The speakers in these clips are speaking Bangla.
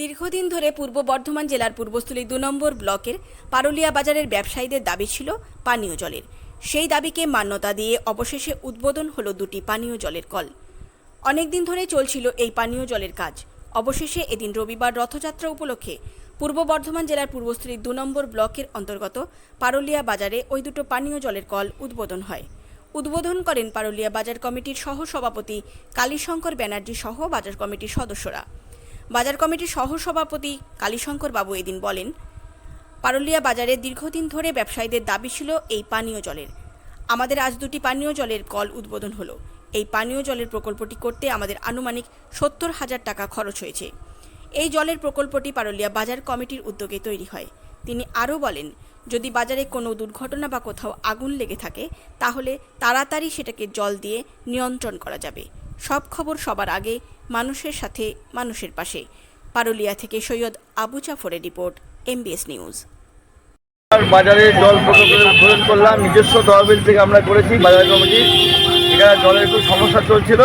দীর্ঘদিন ধরে পূর্ব বর্ধমান জেলার পূর্বস্থলী দু নম্বর ব্লকের পারুলিয়া বাজারের ব্যবসায়ীদের দাবি ছিল পানীয় জলের। সেই দাবিকে মান্যতা দিয়ে অবশেষে উদ্বোধন হলো দুটি পানীয় জলের কল। অনেকদিন ধরে চলছিল এই পানীয় জলের কাজ। অবশেষে এদিন রবিবার রথযাত্রা উপলক্ষে পূর্ব বর্ধমান জেলার পূর্বস্থলী দু নম্বর ব্লকের অন্তর্গত পারুলিয়া বাজারে ওই দুটো পানীয় জলের কল উদ্বোধন হয়। উদ্বোধন করেন পারুলিয়া বাজার কমিটির সহ সভাপতি কালীশঙ্কর ব্যানার্জি সহ বাজার কমিটির সদস্যরা। বাজার কমিটির সহ সভাপতি কালীশঙ্কর বাবু এদিন বলেন, পারুলিয়া বাজারে দীর্ঘদিন ধরে ব্যবসায়ীদের দাবি ছিল এই পানীয় জলের। আমাদের আজ দুটি পানীয় জলের কল উদ্বোধন হলো। এই পানীয় জলের প্রকল্পটি করতে আমাদের আনুমানিক সত্তর হাজার টাকা খরচ হয়েছে। এই জলের প্রকল্পটি পারুলিয়া বাজার কমিটির উদ্যোগে তৈরি হয়। তিনি আরও বলেন, যদি বাজারে কোনো দুর্ঘটনা বা কোথাও আগুন লেগে থাকে, তাহলে তাড়াতাড়ি সেটাকে জল দিয়ে নিয়ন্ত্রণ করা যাবে। সব খবর সবার আগে মানুষের সাথে মানুষের পাশে। পারুলিয়া থেকে সৈয়দ আবু জাফরের রিপোর্ট, এমবিএস নিউজ। বাজারে জল উদ্বোধন করলাম। নিজস্ব তহবিল থেকে আমরা করেছি বাজার কমিটি। এখানে জলের খুব সমস্যা চলছিল।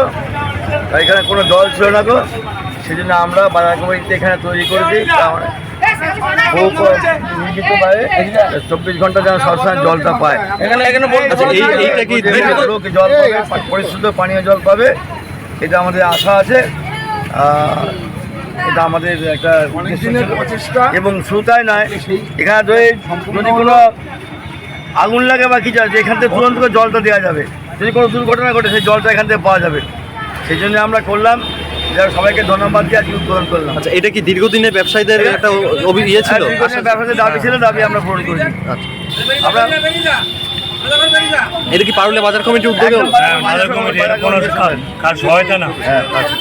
এখানে কোনো জল ছিল না গো। সেই জন্য আমরা বাজার কমিটিতে এখানে তৈরি করেছি তা আমরা খুব নির্মিতভাবে চব্বিশ ঘণ্টা যেন সবসময় জলটা পায়। এখানে এখানে এইটা কি লোক জল পাবে পরিশুদ্ধ পানীয় জল পাবে। এটা আমাদের আশা আছে। এটা আমাদের একটা প্রচেষ্টা। এবং শুধু তাই নয় এখানে যদি যদি কোনো আগুন লাগে বা কিছু আছে এখান থেকে তুরন্ত করে জলটা দেওয়া যাবে। যদি কোনো দুর্ঘটনা ঘটে সেই জলটা এখান থেকে পাওয়া যাবে। সেই জন্য আমরা করলাম। সবাইকে ধন্যবাদ দিয়ে আজকে উদ্বোধন করলাম। আচ্ছা এটা কি দীর্ঘদিনের ব্যবসায়ীদের একটা ইয়ে ছিল? ব্যবসায়ীদের দীর্ঘদিনের দাবি ছিল দাবি আমরা পূরণ করেছি আচ্ছা। আমরা এটা কি পারুলে বাজার কমিটির উদ্যোগে বাজার কমিটি কোনো কার সহায়তা না। হ্যাঁ, আচ্ছা।